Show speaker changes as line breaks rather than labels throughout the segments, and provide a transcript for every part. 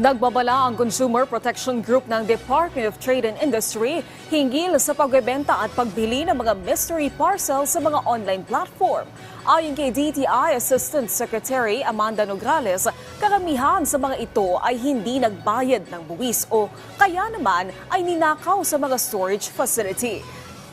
Nagbabala ang Consumer Protection Group ng Department of Trade and Industry hinggil sa pagbebenta at pagbili ng mga mystery parcel sa mga online platform. Ayon kay DTI Assistant Secretary Amanda Nograles, karamihan sa mga ito ay hindi nagbayad ng buwis o kaya naman ay ninakaw sa mga storage facility.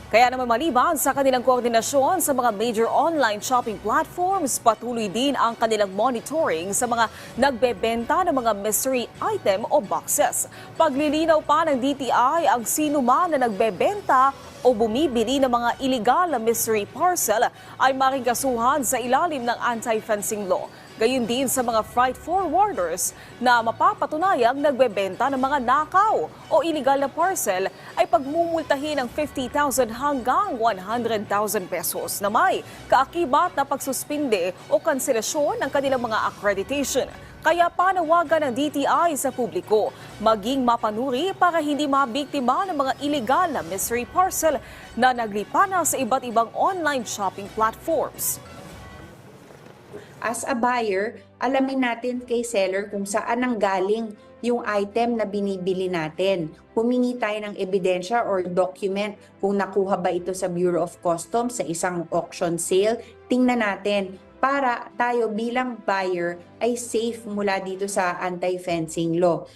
Kaya naman maliban sa kanilang koordinasyon sa mga major online shopping platforms, patuloy din ang kanilang monitoring sa mga nagbebenta ng mga mystery item o boxes. Paglilinaw pa ng DTI ang sino man na nagbebenta o bumibili ng mga illegal na mystery parcel ay maring kasuhan sa ilalim ng anti-fencing law. Gayun din sa mga freight forwarders na mapapatunayang nagbebenta ng mga nakaw o illegal na parcel ay pagmumultahin ng 50,000 hanggang 100,000 pesos na may kaakibat na pagsuspinde o kanselasyon ng kanilang mga accreditation. Kaya panawagan ng DTI sa publiko maging mapanuri para hindi mabiktima ng mga illegal na mystery parcel na naglipana sa iba't ibang online shopping platforms.
As a buyer, alamin natin kay seller kung saan ang galing yung item na binibili natin. Humingi tayo ng ebidensya or document kung nakuha ba ito sa Bureau of Customs sa isang auction sale. Tingnan natin para tayo bilang buyer ay safe mula dito sa anti-fencing law.